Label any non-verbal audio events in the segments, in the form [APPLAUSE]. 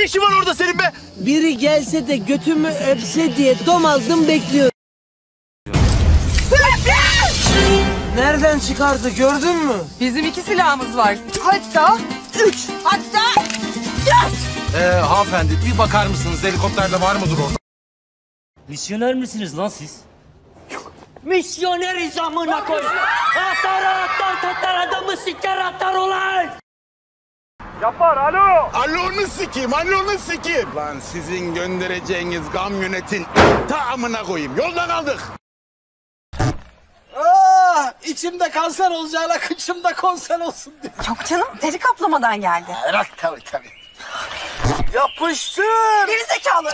Ne işin var orada senin be? Biri gelse de götümü öpse diye dom aldım bekliyorum. Nereden çıkardı gördün mü? Bizim iki silahımız var. Hatta üç. Hatta Ee, hanımefendi bir bakar mısınız helikopterde var mıdır orada? Misyoner misiniz lan siz? Misyoneriz amına koy. Atar atar tatar adamı siker atar ulan. Alonu sikeyim, alonu sikeyim. Lan sizin göndereceğiniz kamyonetin tamamına koyayım. Yolda kaldık. Ah, içimde kanser olacağına kıçımda konser olsun diye. Yok canım deri kaplamadan geldi. Bırak tabii tabii. Yapıştır. Geri zekalı.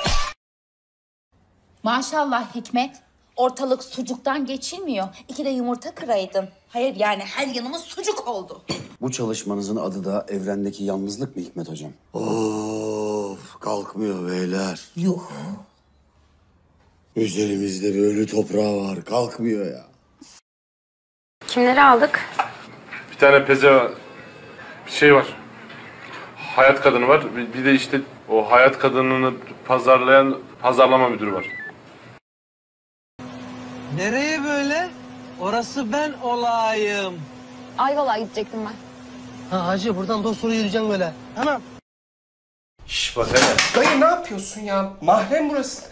Maşallah Hikmet. Ortalık sucuktan geçilmiyor. İki de yumurta kıraydın. Hayır yani her yanımız sucuk oldu. Bu çalışmanızın adı da evrendeki yalnızlık mı Hikmet Hocam? Of kalkmıyor beyler. Yuh. Üzerimizde bir ölü toprağı var kalkmıyor ya. Kimleri aldık? Bir tane peze bir şey var. Hayat kadını var. Bir bir de işte o hayat kadınını pazarlayan pazarlama müdürü var. Nereye böyle? Orası ben olayım. Ayvalık'a gidecektim ben. Ha hacı buradan dost soru yürüyeceksin böyle. Tamam. Şş bak hele. Dayı ne yapıyorsun ya? Mahrem burası.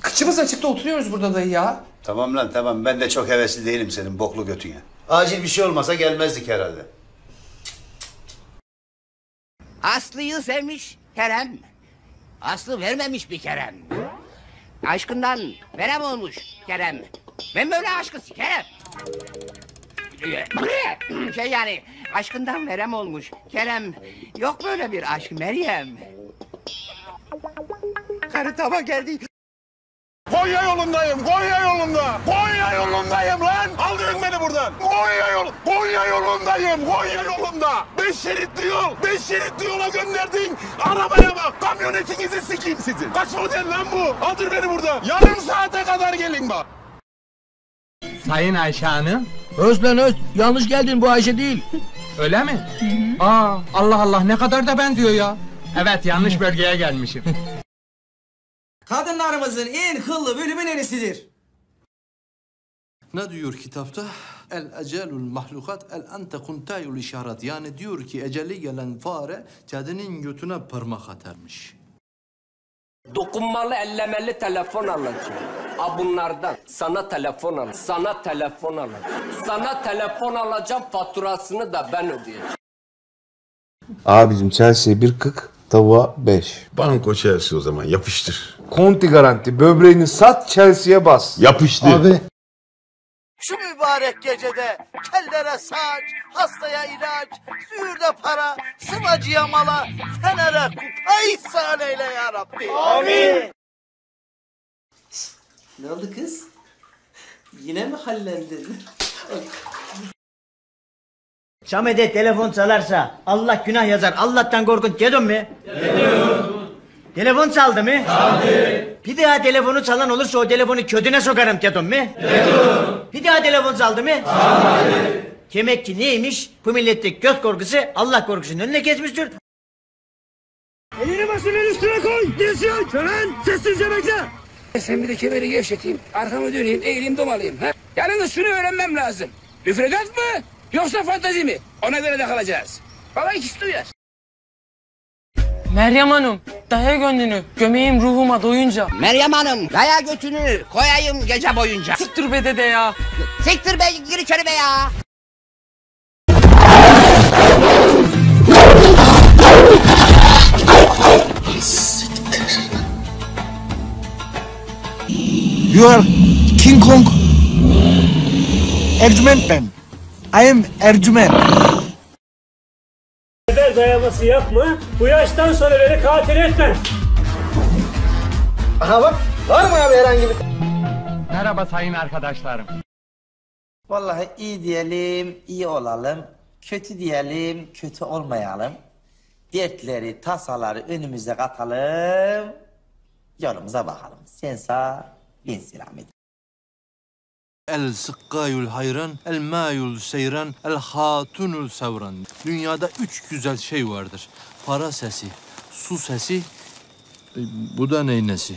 Kıçımız açıkta oturuyoruz burada dayı ya. Tamam lan tamam ben de çok hevesli değilim senin boklu götüne. Acil bir şey olmasa gelmezdik herhalde. Aslı'yı sevmiş Kerem. Aslı vermemiş bir Kerem. Aşkından verem olmuş Kerem. Ben böyle aşkı sikerim. Şey yani aşkından verem olmuş Kerem. Yok böyle bir aşk Meryem. Karı tava geldi. Konya yolundayım, Konya yolunda. Konya yolundayım lan. Aldırın beni buradan. Konya yol, Konya yolundayım, Konya yolunda. Beş şeritli yol, beş şeritli yola gönderdin. Arabaya bak, kamyonetinizi sikeyim sizin. Kaç model lan bu? Aldır beni buradan. Yarım saate kadar gelin bak. Sayın Ayşe Hanım. Öz lan öz. Yanlış geldin bu Ayşe değil. Öyle mi? Aa Allah Allah ne kadar da benziyor ya. Evet yanlış bölgeye gelmişim. [LAUGHS] Kadınlarımızın en kıllı bölümü neresidir? Ne diyor kitapta? El ecelul mahlukat el ente kuntayul işaret. Yani diyor ki eceli gelen fare kedinin götüne parmak atarmış. Dokunmalı ellemeli telefon alacağım. A bunlardan sana telefon al. Sana telefon al. Sana telefon alacağım faturasını da ben ödeyeceğim. Abicim Chelsea bir kık, tavuğa beş. Banko Chelsea o zaman yapıştır. Conti garanti böbreğini sat Chelsea'ye bas. Yapıştır. Abi. Şu mübarek gecede kellere saç, hastaya ilaç, züğürde para, sıvacıya mala, fenere kupa ihsan eyle ya Rabbi. Amin. Ne oldu kız? Yine mi hallendin? Samet'e telefon çalarsa Allah günah yazar. Allah'tan korkun dedim mi? Telefon çaldı mı? Çaldı. Bir daha telefonu çalan olursa o telefonu ködüne sokarım dedim mi? Dedim. Bir daha telefon çaldı mı? Çaldı. Demek ki neymiş? Bu milletteki göz korkusu Allah korkusunun önüne geçmiştir. Elini başının üstüne koy. Geçiyor. Şölen sessizce bekle. Sen bir de kemeri gevşeteyim, arkamı döneyim, eğileyim domalayayım. Ha? Yalnız şunu öğrenmem lazım. Müfredat mı yoksa fantazi mi? Ona göre de kalacağız. Baba ikisi duyar. Meryem Hanım daya gönlünü gömeğim ruhuma doyunca. Meryem Hanım, daya götünü koyayım gece boyunca. Siktir be dede ya. Siktir be, gir içeri be ya. You are King Kong. Ercüment ben. I am Ercüment. Eder dayaması yapma. Bu yaştan sonra beni katil etme. Aha bak, var mı abi herhangi bir... Merhaba sayın arkadaşlarım. Vallahi iyi diyelim, iyi olalım. Kötü diyelim, kötü olmayalım. Dertleri, tasaları önümüze katalım. Yolumuza bakalım. Sen sağ, ben selamet. El sıkkayul hayran, el mayul seyran, el hatunul sevran. Dünyada üç güzel şey vardır. Para sesi, Su sesi. E, Bu da neyin nesi?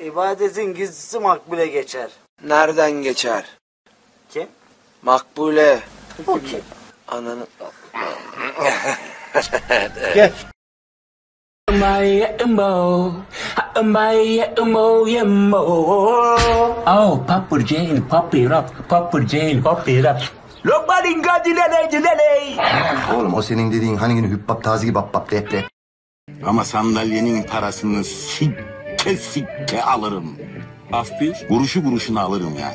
İbadetin gizlisi makbule geçer. Nereden geçer? Kim? Makbule. O kim? Ananı... Gel. Oh, Papa Jane, Poppy Rock, Papa Jane, Poppy Rock. Got the delay, Oğlum o senin dediğin hani günü hüppap tazi gibi bap bap dep dep. Ama sandalyenin parasını sikke sikke alırım. Af bir? Kuruşu kuruşuna alırım ya.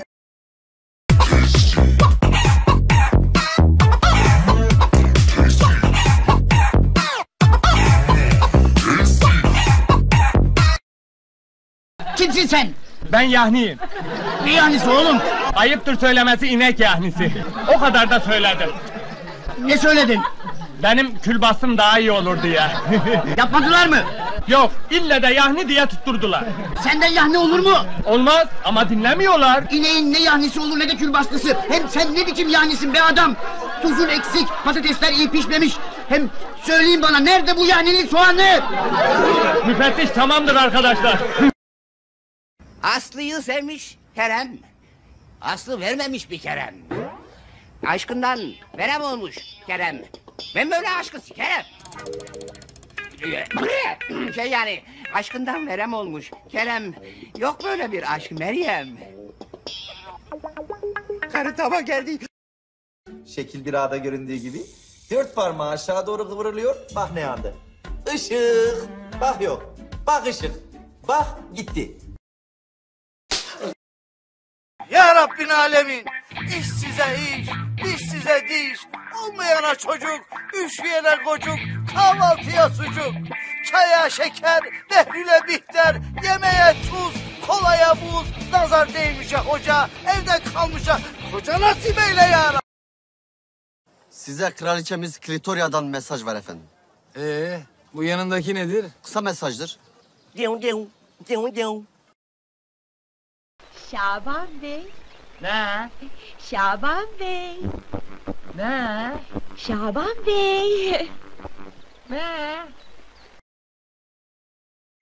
Kimsin sen? Ben yahniyim. Ne yahnisi oğlum? Ayıptır söylemesi inek yahnisi. O kadar da söyledim. Ne söyledin? Benim külbastım daha iyi olur diye. [LAUGHS] Yapmadılar mı? Yok, ille de yahni diye tutturdular. Senden yahni olur mu? Olmaz ama dinlemiyorlar. İneğin ne yahnisi olur ne de külbastısı. Hem sen ne biçim yahnisin be adam? Tuzun eksik, patatesler iyi pişmemiş. Hem söyleyin bana nerede bu yahninin soğanı? Müfettiş tamamdır arkadaşlar. Aslı'yı sevmiş Kerem. Aslı vermemiş bir Kerem. Aşkından verem olmuş Kerem. Ben böyle aşkı sikerim. Şey yani aşkından verem olmuş Kerem. Yok böyle bir aşk Meryem. Karı tava geldi. Şekil bir ağda göründüğü gibi. Dört parmağı aşağı doğru kıvrılıyor. Bak ne anda. Işık. Bak yok. Bak ışık. Bak gitti. Ya Rabbin alemin. İş size iş, diş size diş. Olmayana çocuk, üşüyene kocuk, kahvaltıya sucuk. Çaya şeker, nehrüle bihter, yemeğe tuz, kolaya buz. Nazar değmişe hoca, evde kalmışa koca nasip eyle ya. Size kraliçemiz Kritoria'dan mesaj var efendim. Ee, bu yanındaki nedir? Kısa mesajdır. Şaban Bey. Ne? Şaban Bey. Ne? Şaban Bey. Ne?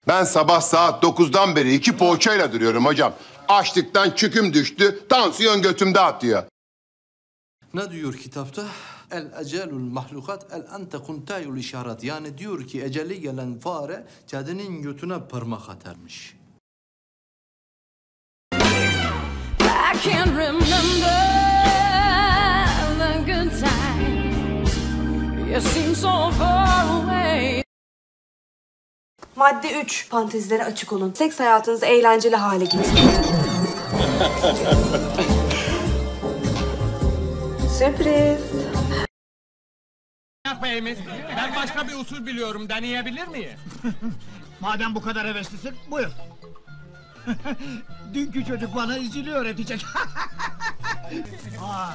Ben sabah saat 9'dan beri iki poğaçayla duruyorum hocam. Açlıktan çüküm düştü, tansiyon götümde atıyor. Ne diyor kitapta? El ecelul mahlukat el ente kuntayul işaret. Yani diyor ki eceli gelen fare kedinin götüne parmak atarmış. I can't remember the good times. You seem so far away. Madde 3. Fantezilere açık olun. Seks hayatınızı eğlenceli hale getirin. [LAUGHS] Sürpriz. Beyimiz, ben başka bir usul biliyorum. Deneyebilir miyim? [LAUGHS] Madem bu kadar heveslisin buyur. Dünkü çocuk bana izini öğretecek. [LAUGHS] Aa,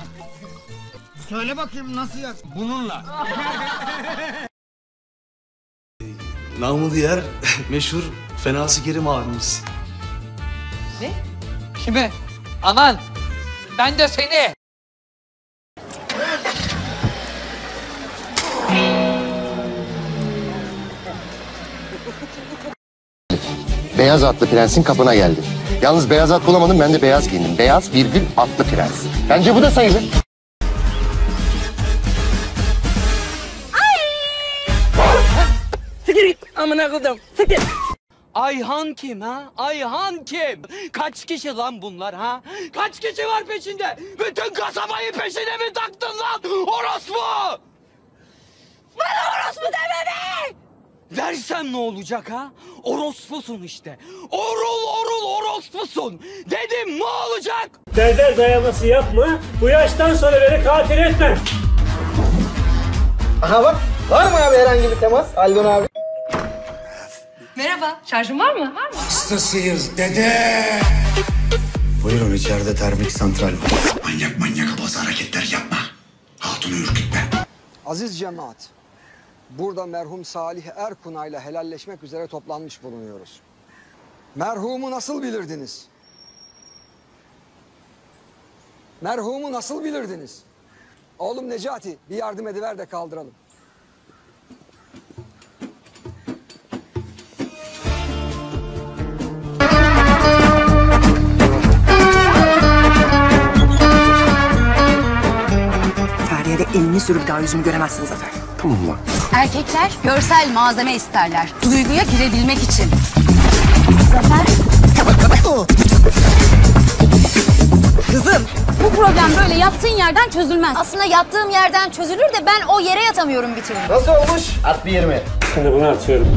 söyle bakayım nasıl yaz? Bununla. [LAUGHS] Namı diğer [LAUGHS] meşhur Fenası Kerim abimiz. Ne? Kime? Aman! Ben de seni! Beyaz atlı prensin kapına geldi. Yalnız beyaz at bulamadım ben de beyaz giyindim. Beyaz virgül atlı prens. Bence bu da sayılır. Sikir amına koydum. Sikir. Ayhan kim ha? Ayhan kim? Kaç kişi lan bunlar ha? Kaç kişi var peşinde? Bütün kasabayı peşine mi taktın lan? Orospu! Bana orospu deme be! Versem ne olacak ha? Orospusun işte. Orul orul orospusun. Dedim ne olacak? Dede dayaması yapma. Bu yaştan sonra beni katil etme. Aha bak. Var mı abi herhangi bir temas? Aldon abi. Merhaba. Şarjın var mı? Var mı? Hastasıyız dede. Buyurun içeride termik santral var. Manyak manyak bazı hareketler yapma. Hatunu ürkütme. Aziz cemaat, burada merhum Salih Erkuna ile helalleşmek üzere toplanmış bulunuyoruz. Merhumu nasıl bilirdiniz? Merhumu nasıl bilirdiniz? Oğlum Necati bir yardım ediver de kaldıralım. Feriye'de elini sürüp daha yüzümü göremezsiniz Zafer. Tamam lan. Erkekler görsel malzeme isterler. Duyguya girebilmek için. Zafer. Kızım. Bu problem böyle yattığın yerden çözülmez. Aslında yattığım yerden çözülür de ben o yere yatamıyorum bir türlü. Nasıl olmuş? At bir 20. Şimdi bunu atıyorum.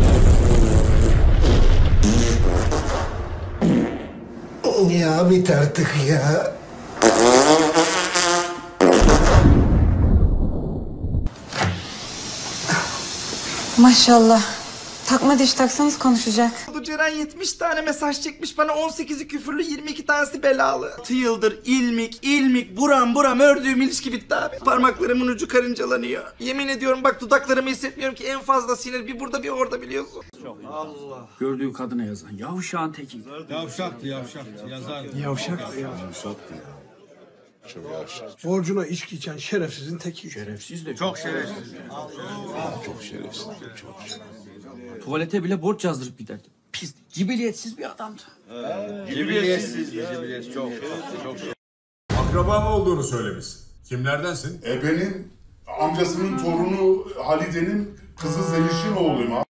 Ya bit artık ya. Maşallah. Takma diş taksanız konuşacak. Bu Ceren 70 tane mesaj çekmiş bana 18'i küfürlü 22 tanesi belalı. 6 yıldır ilmik ilmik buram buram ördüğüm ilişki bitti abi. Parmaklarımın ucu karıncalanıyor. Yemin ediyorum bak dudaklarımı hissetmiyorum ki en fazla sinir bir burada bir orada biliyorsun. Allah. Gördüğü kadına yazan yavşağın teki. Yavşaktı yavşaktı yazar. Yavşaktı ya. Yavşaktı ya. Çok. Borcuna içki içen şerefsizin teki. Şerefsiz de. Çok şerefsiz. Çok şerefsiz. Çok Tuvalete bile borç yazdırıp giderdi. Pis, cibiliyetsiz bir adamdı. Cibiliyetsiz, cibiliyetsiz. Çok, çok, çok. Akrabam olduğunu söylemiş. Kimlerdensin? E benim amcasının torunu Halide'nin kızı Zeliş'in oğluyum abi.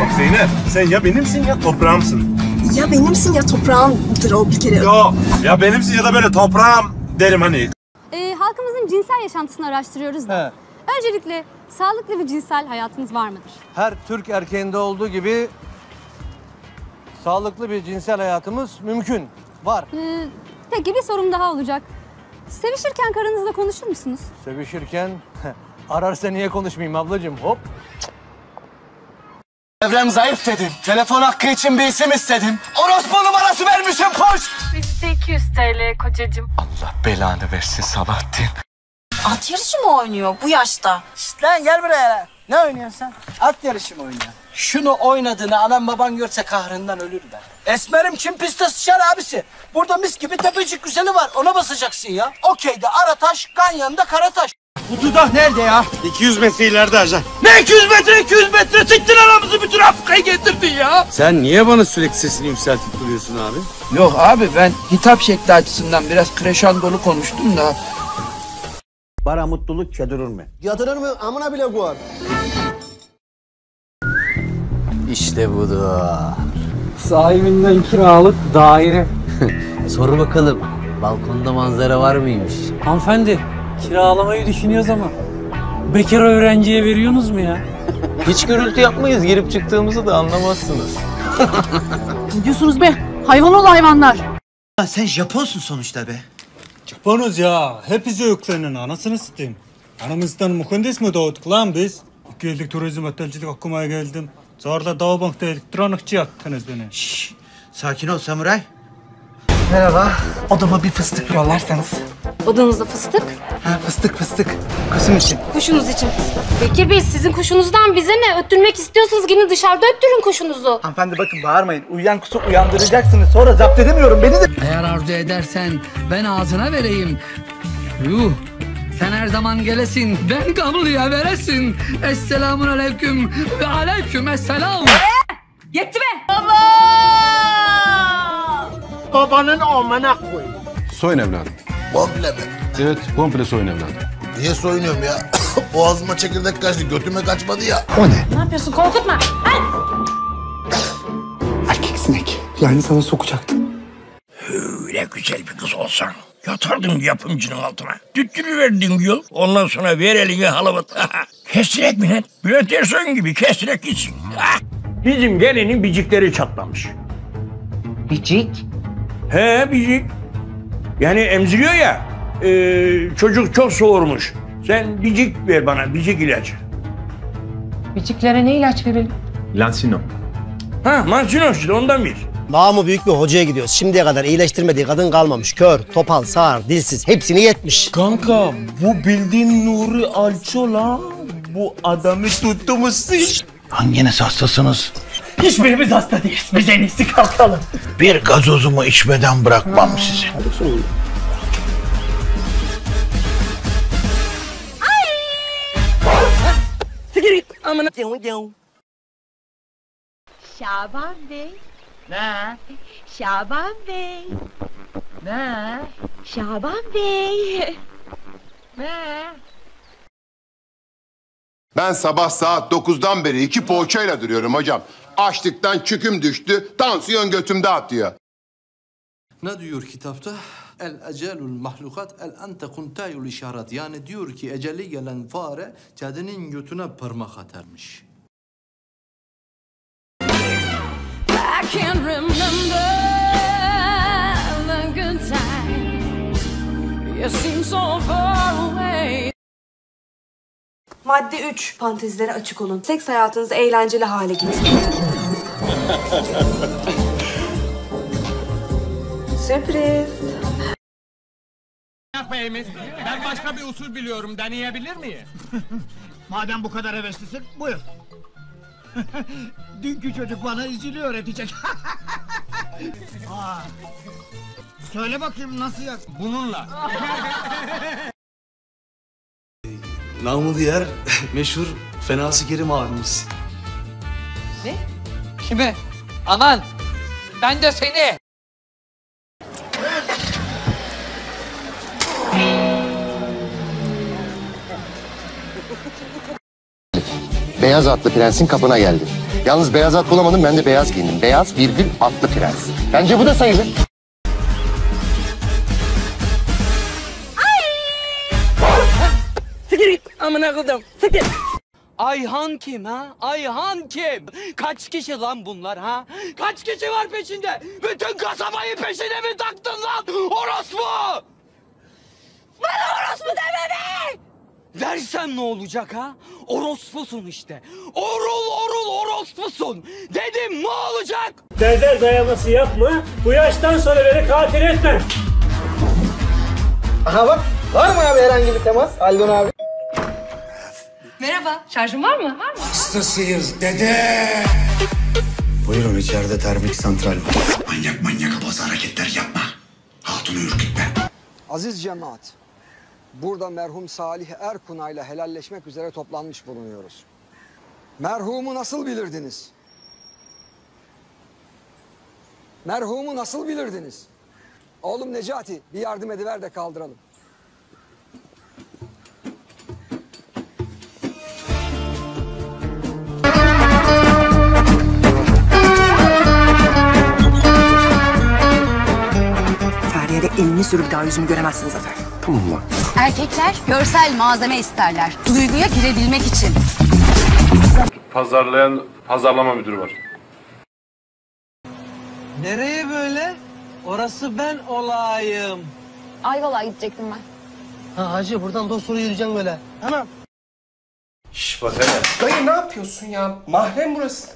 Bak Zeynep, sen ya benimsin ya toprağımsın. Ya benimsin ya toprağımdır o bir kere. Yo, ya benimsin ya da böyle toprağım derim hani. Ee, halkımızın cinsel yaşantısını araştırıyoruz da. Öncelikle sağlıklı bir cinsel hayatınız var mıdır? Her Türk erkeğinde olduğu gibi sağlıklı bir cinsel hayatımız mümkün. Var. Ee, peki bir sorum daha olacak. Sevişirken karınızla konuşur musunuz? Sevişirken [LAUGHS] ararsa niye konuşmayayım ablacığım hop. Evrem zayıf dedim. Telefon hakkı için bir isim istedim. Orospu numarası vermişim poş. Bizde 200 TL kocacığım. Allah belanı versin Sabahattin. At yarışı mı oynuyor bu yaşta? Şşt lan gel buraya lan. Ne oynuyorsun sen? At yarışı mı oynuyorsun? Şunu oynadığını anam baban görse kahrından ölür be. Esmerim kim piste sıçar abisi. Burada mis gibi tepecik güzeli var. Ona basacaksın ya. Okeyde Arataş, Ganyan'da Karataş. Bu dudak nerede ya? 200 metre ileride ajan. Ne 200 metre 200 metre siktir aramızı bütün Afrika'ya getirdin ya. Sen niye bana sürekli sesini yükseltip duruyorsun abi? Yok abi ben hitap şekli açısından biraz kreşandolu konuştum da. Para mutluluk yatırır mı? Yatırır mı? Amına bile koyar. İşte budur. Sahibinden kiralık daire. [LAUGHS] Sor bakalım. Balkonda manzara var mıymış? Hanımefendi kiralamayı düşünüyoruz ama bekar öğrenciye veriyorsunuz mu ya? Hiç gürültü yapmayız. Girip çıktığımızı da anlamazsınız. Ne diyorsunuz be? Hayvan ol hayvanlar. Sen Japonsun sonuçta be. Japonuz ya. Hepsi yüklenin anasını satayım. Aramızdan mühendis mi doğduk lan biz? İki yıllık turizm otelcilik okumaya geldim. Da Doğu Bank'ta elektronikçi yaptınız beni. Şşş. Sakin ol samuray. Merhaba. Odama bir fıstık yollarsanız. Odanızda fıstık. Ha fıstık fıstık. Kızım için. Kuşunuz için fıstık. Bekir Bey sizin kuşunuzdan bize ne? Öttürmek istiyorsanız gidin dışarıda öttürün kuşunuzu. Hanımefendi bakın bağırmayın. Uyuyan kusu uyandıracaksınız. Sonra zapt edemiyorum beni de. Eğer arzu edersen ben ağzına vereyim. Yuh. Sen her zaman gelesin, ben kabloya veresin. Esselamun aleyküm ve aleyküm esselam. Yetti be. Babanın amına koy. Soyun evladım. Komple mi? Evet, komple soyun evladım. Niye soyunuyorum ya? [COUGHS] Boğazıma çekirdek kaçtı, götüme kaçmadı ya. O ne? Ne yapıyorsun? Korkutma. Ay! Erkek sinek. Yani sana sokacaktım. Öyle güzel bir kız olsan yatardın yapımcının altına. Tüttürüverdin yol. Ondan sonra ver elini halavat. [LAUGHS] kestirek mi lan? Bülent Ersoy'un gibi kestirek gitsin. [LAUGHS] Bizim gelinin bicikleri çatlamış. Bicik? He bicik. Yani emziriyor ya. e, çocuk çok soğurmuş. Sen bicik ver bana, bicik ilacı. Biciklere ne ilaç verelim? Lansino. Ha, Mansino işte ondan bir. Namı büyük bir hocaya gidiyoruz. Şimdiye kadar iyileştirmediği kadın kalmamış. Kör, topal, sağır, dilsiz hepsini yetmiş. Kanka bu bildiğin Nuri Alço lan. Bu adamı tuttuğumuz Hanginiz hastasınız? Hiçbirimiz hasta değiliz. Biz en iyisi kalkalım. Bir gazozumu içmeden bırakmam ha. sizi. Hadi sorun. Amına Şaban Bey. Ne? Şaban Bey. Ne? Şaban Bey. [LAUGHS] Ne? Ben sabah saat 9'dan beri iki poğaçayla duruyorum hocam. Açlıktan çüküm düştü, tansiyon götümde atıyor. Ne diyor kitapta? El ecelul mahlukat el ente kuntayul işaret. Yani diyor ki eceli gelen fare kedinin götüne parmak atarmış. I can't remember the good times. You seem so far away. Madde 3. Fantezilere açık olun. Seks hayatınızı eğlenceli hale getirin. [LAUGHS] Sürpriz. Beyimiz, ben başka bir usul biliyorum. Deneyebilir miyim? [LAUGHS] Madem bu kadar heveslisin, buyur. [LAUGHS] Dünkü çocuk bana izini öğretecek. Aa, söyle bakayım nasıl yak? Bununla. Namı diğer [LAUGHS] meşhur Fenası Kerim abimiz. Ne? Kime? Aman! Ben de seni! Beyaz atlı prensin kapına geldi. Yalnız beyaz at bulamadım ben de beyaz giyindim. Beyaz virgül atlı prens. Bence bu da sayılır. Amına koydum. Sikir. Ayhan kim ha? Ayhan kim? Kaç kişi lan bunlar ha? Kaç kişi var peşinde? Bütün kasabayı peşine mi taktın lan? Orospu! Bana orospu deme be! Dersem ne olacak ha? Orospusun işte. Orul orul orospusun. Dedim ne olacak? Derde dayaması yapma. Bu yaştan sonra beni katil etme. Aha bak. Var mı abi herhangi bir temas? Aldon abi. Merhaba. Şarjın var mı? Var mı? Hastasıyız dede. Buyurun içeride termik santral var. Manyak manyak abaz hareketler yapma. Hatunu ürkütme. Aziz cemaat, burada merhum Salih Erkunay'la helalleşmek üzere toplanmış bulunuyoruz. Merhumu nasıl bilirdiniz? Merhumu nasıl bilirdiniz? Oğlum Necati bir yardım ediver de kaldıralım. Elini sürüp daha yüzümü göremezsin zaten. Tamam lan. Erkekler görsel malzeme isterler. Duyguya girebilmek için. Pazarlayan pazarlama müdürü var. Nereye böyle? Orası ben olayım. Ayvalık'a gidecektim ben. Ha hacı buradan dosturu yürüyeceğim böyle. Tamam. Şş bak hele. Dayı ne yapıyorsun ya? Mahrem burası.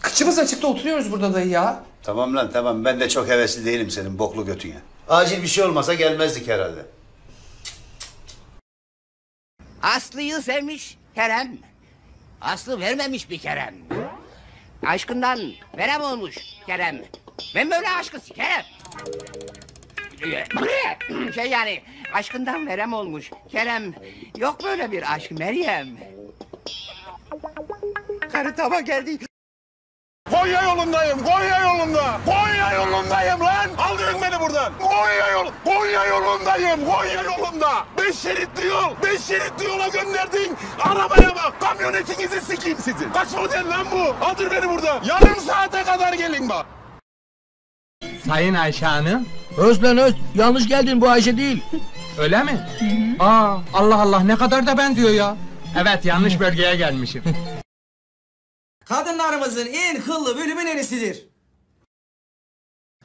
Kıçımız açıkta oturuyoruz burada dayı ya. Tamam lan tamam ben de çok hevesli değilim senin boklu götüne. Acil bir şey olmasa gelmezdik herhalde. Aslı'yı sevmiş Kerem. Aslı vermemiş bir Kerem. Aşkından verem olmuş Kerem. Ben böyle aşkı sikerim. Şey yani aşkından verem olmuş Kerem. Yok böyle bir aşk Meryem. Karı tava geldi. Konya yolundayım, Konya yolunda. Konya yolundayım lan. Aldırın beni buradan. Konya yol, Konya yolundayım, Konya yolunda. Beş şeritli yol, beş şeritli yola gönderdin. Arabaya bak, kamyonetinizi sikeyim sizin. Kaç model lan bu? Aldır beni buradan. Yarım saate kadar gelin bak. Sayın Ayşe Hanım. Öz lan öz. Yanlış geldin bu Ayşe değil. Öyle mi? Aa Allah Allah ne kadar da benziyor ya. Evet yanlış bölgeye gelmişim. Kadınlarımızın en kıllı bölümü neresidir?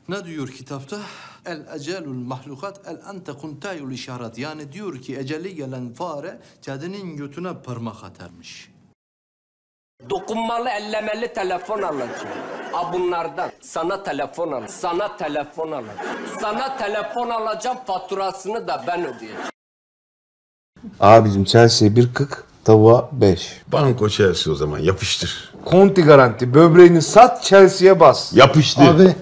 Ne diyor kitapta? El ecelul mahlukat el ente kuntayul işaret. Yani diyor ki eceli gelen fare kedinin götüne parmak atarmış. Dokunmalı ellemeli telefon alacağım. A bunlardan. Sana telefon al. Sana telefon al. Sana telefon alacağım faturasını da ben ödeyeceğim. Abicim bir kık, tavuğa 5. Banko Chelsea o zaman yapıştır. Conti garanti. Böbreğini sat Chelsea'ye bas. Yapıştır. Abi.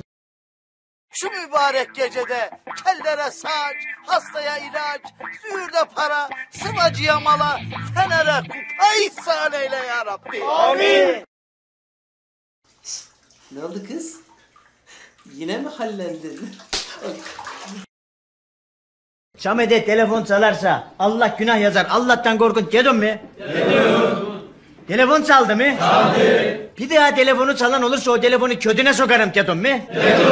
Şu mübarek gecede kellere saç, hastaya ilaç, züğürde para, sıvacıya mala, fenere kupa ihsan eyle ya Rabbi. Amin. Ne oldu kız? Yine mi hallendin? Samet'e telefon çalarsa Allah günah yazar. Allah'tan korkun dedin mi? Telefon çaldı mı? Çaldı. Bir daha telefonu çalan olursa o telefonu ködüne sokarım dedin mi? Dedim.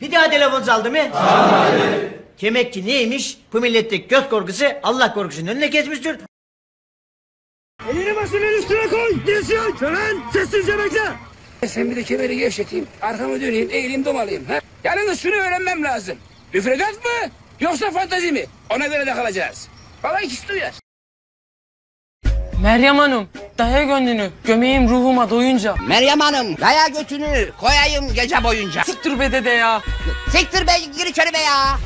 Bir daha telefon çaldı mı? Çalmadı. Demek ki neymiş? Bu millette göz korkusu Allah korkusunun önüne geçmiştir. Elini başının üstüne koy. Dirsiyon. Şölen sessizce bekle. Sen bir de kemeri gevşeteyim, arkamı döneyim, eğileyim domalayayım. Ha? Yalnız şunu öğrenmem lazım. Müfredat mı yoksa fantazi mi? Ona göre de kalacağız. Bana ikisi de uyar. Meryem Hanım, daya gönlünü, gömeğim ruhuma doyunca. Meryem Hanım, daya götünü koyayım gece boyunca. Siktir be dede ya. Siktir be, gir içeri be ya.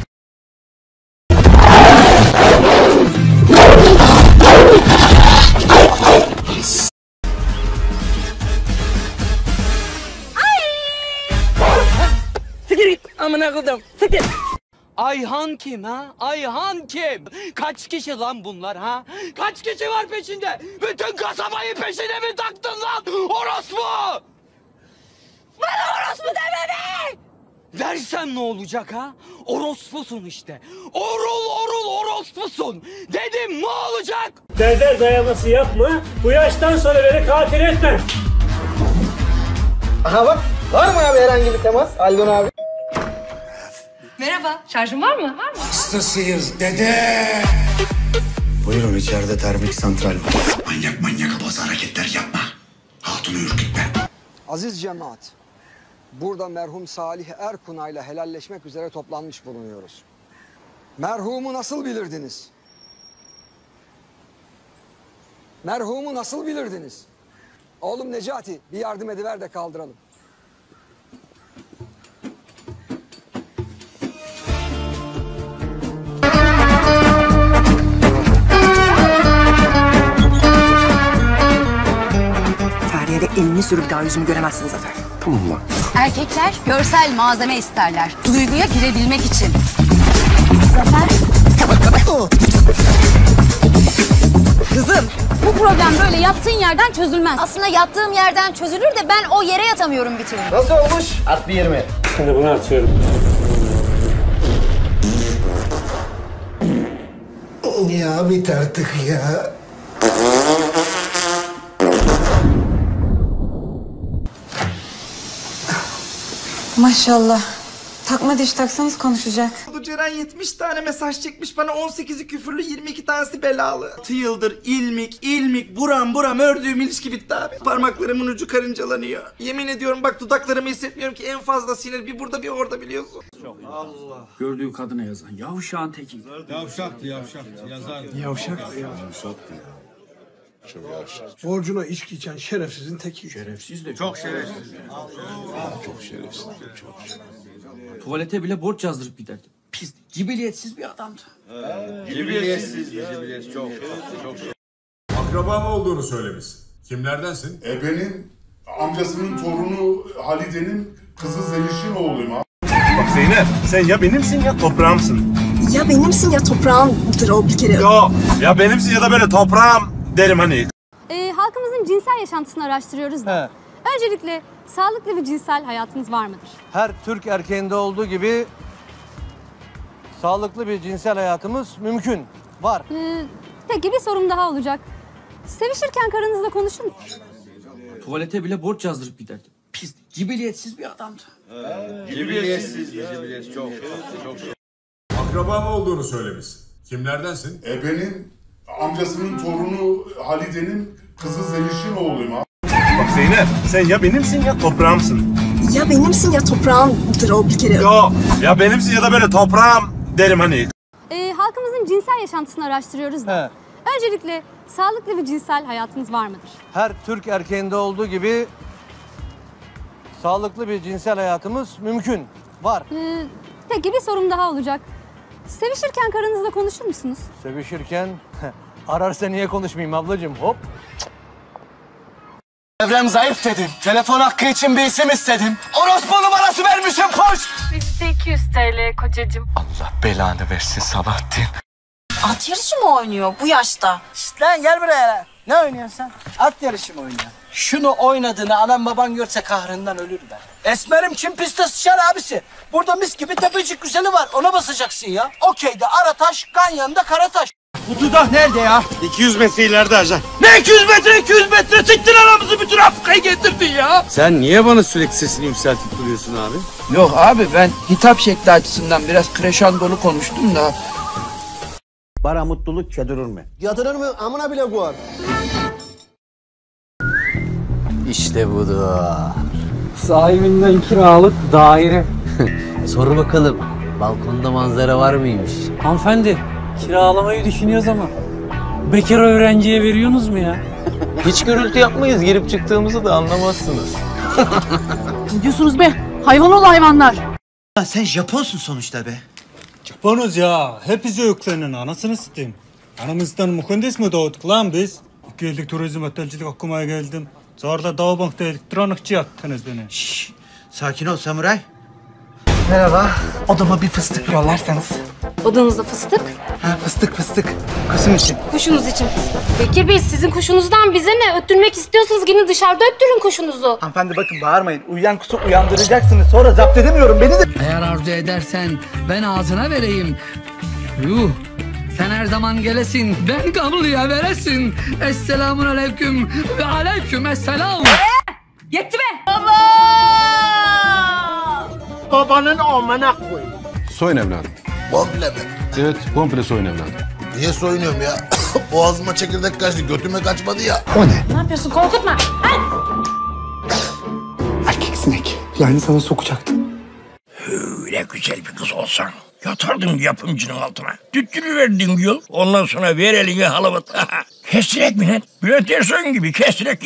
Siktir git. Amına koydum. Siktir. Ayhan kim ha? Ayhan kim? Kaç kişi lan bunlar ha? Kaç kişi var peşinde? Bütün kasabayı peşine mi taktın lan? Orospu! Bana orospu deme be! Dersem ne olacak ha? Orospusun işte. Orul orul orospusun. Dedim ne olacak? Derde dayaması yapma. Bu yaştan sonra beni katil etme. Aha bak. Var mı abi herhangi bir temas? Aldon abi. Merhaba. Şarjın var mı? Var mı? Hastasıyız dede. Buyurun içeride termik santral var. Manyak manyak bazı hareketler yapma. Hatunu ürkütme. Aziz cemaat, burada merhum Salih Erkunay'la helalleşmek üzere toplanmış bulunuyoruz. Merhumu nasıl bilirdiniz? Merhumu nasıl bilirdiniz? Oğlum Necati bir yardım ediver de kaldıralım. Elini sürüp daha yüzümü göremezsin Zafer. Tamam lan. Erkekler görsel malzeme isterler. Duyguya girebilmek için. Zafer. Kızım. Bu problem böyle yattığın yerden çözülmez. Aslında yattığım yerden çözülür de ben o yere yatamıyorum bir türlü. Nasıl olmuş? At bir yerime. Şimdi bunu atıyorum. Ya bit artık ya. Maşallah. Takma diş taksanız konuşacak. Bu Ceren 70 tane mesaj çekmiş bana 18'i küfürlü 22 tanesi belalı. 6 yıldır ilmik ilmik buram buram ördüğüm ilişki bitti abi. Parmaklarımın ucu karıncalanıyor. Yemin ediyorum bak dudaklarımı hissetmiyorum ki en fazla sinir bir burada bir orada biliyorsun. Allah. Gördüğü kadına yazan yavşağın teki. Yavşaktı yavşaktı yazar. Yavşaktı ya. Borcuna içki içen şerefsizin teki. Şerefsiz de Çok şerefsiz. Çok şerefsiz. Çok Tuvalete bile borç yazdırıp giderdi. Pis, cibiliyetsiz bir adamdı. Cibiliyetsiz, cibiliyetsiz çok. Çok Akraba mı olduğunu söylemiş. Kimlerdensin? Ebenin amcasının torunu Halide'nin kızı Zeliş'in oğluyum abi. Bak Zeynep sen ya benimsin ya toprağımsın. Ya benimsin ya toprağımdır o bir kere. Yo ya benimsin ya da böyle toprağım derim hani. Ee, halkımızın cinsel yaşantısını araştırıyoruz da. Öncelikle sağlıklı bir cinsel hayatınız var mıdır? Her Türk erkeğinde olduğu gibi sağlıklı bir cinsel hayatımız mümkün. Var. Ee, peki bir sorum daha olacak. Sevişirken karınızla konuşur musunuz? Tuvalete bile borç yazdırıp giderdi. Pis, cibiliyetsiz bir adamdı. Cibiliyetsiz, cibiliyetsiz çok. Çok Akraba mı olduğunu söylemiş. Kimlerdensin? Ebenin amcasının torunu Halide'nin kızı Zeliş'in oğluyum abi. Bak Zeynep sen ya benimsin ya toprağımsın. Ya benimsin ya toprağımdır o bir kere. Yo ya benimsin ya da böyle toprağım derim hani. Ee, halkımızın cinsel yaşantısını araştırıyoruz da. Öncelikle sağlıklı bir cinsel hayatınız var mıdır? Her Türk erkeğinde olduğu gibi sağlıklı bir cinsel hayatımız mümkün. Var. Ee, peki bir sorum daha olacak. Sevişirken karınızla konuşur musunuz? Sevişirken [LAUGHS] ararsa niye konuşmayayım ablacığım hop. Evrem zayıf dedim. Telefon hakkı için bir isim istedim. Orospu numarası vermişim poş. Bizdeki 200 TL kocacığım. Allah belanı versin Sabahattin. At yarışı mı oynuyor bu yaşta? Şşt lan gel buraya lan. Ne oynuyorsun sen? At yarışı mı oynuyorsun? Şunu oynadığını anam baban görse kahrından ölür be. Esmerim kim piste sıçar abisi. Burada mis gibi tepecik güzeli var. Ona basacaksın ya. Okeyde Arataş, Ganyan'da Karataş. Bu dudak nerede ya? 200 metre ileride ajan. Ne 200 metre 200 metre siktir aramızı bütün Afrika'yı getirdin ya. Sen niye bana sürekli sesini yükseltip duruyorsun abi? Yok abi ben hitap şekli açısından biraz kreşandolu konuştum da. Bara mutluluk yadırır mı? Yatırır mı? Amına bile koyar. İşte budur. Sahibinden kiralık daire. [LAUGHS] Sor bakalım. Balkonda manzara var mıymış? Hanımefendi kiralamayı düşünüyoruz ama bekar öğrenciye veriyorsunuz mu ya? [LAUGHS] Hiç gürültü yapmayız. Girip çıktığımızı da anlamazsınız. [LAUGHS] Ne diyorsunuz be? Hayvan ol hayvanlar. Sen Japonsun sonuçta be. Japonuz ya. Hepsi yüklenin anasını satayım. Anamızdan mühendis mi doğduk lan biz? Yıllık turizm otelcilik okumaya geldim. Sonra da Dağbank'ta elektronikçi yaptınız beni. Şşş, sakin ol samuray. Merhaba. Odama bir fıstık yollarsanız. Odanızda fıstık. Ha fıstık fıstık. Kuşum için. Kuşunuz için fıstık. Bekir Bey sizin kuşunuzdan bize ne? Öttürmek istiyorsanız gidin dışarıda öttürün kuşunuzu. Hanımefendi bakın bağırmayın. Uyuyan kuşu uyandıracaksınız. Sonra zapt edemiyorum beni de. Eğer arzu edersen ben ağzına vereyim. Yuh. Sen her zaman gelesin, ben gamlıya veresin. Esselamun aleyküm ve aleyküm esselam. Yetti be. Babanın amına koy. Soyun evladım. Komple mi? Evet komple soyun evladım. Niye soyunuyorum ya? [COUGHS] Boğazıma çekirdek kaçtı, götüme kaçmadı ya. Ne yapıyorsun korkutma. Erkek sinek. Yani sana sokacaktım. Öyle güzel bir kız olsan yatardın yapımcının altına. Tüttürüverdin yol. Ondan sonra ver elini halavat. [LAUGHS] kestirek mi lan? Bülent Ersoy'un gibi kestirek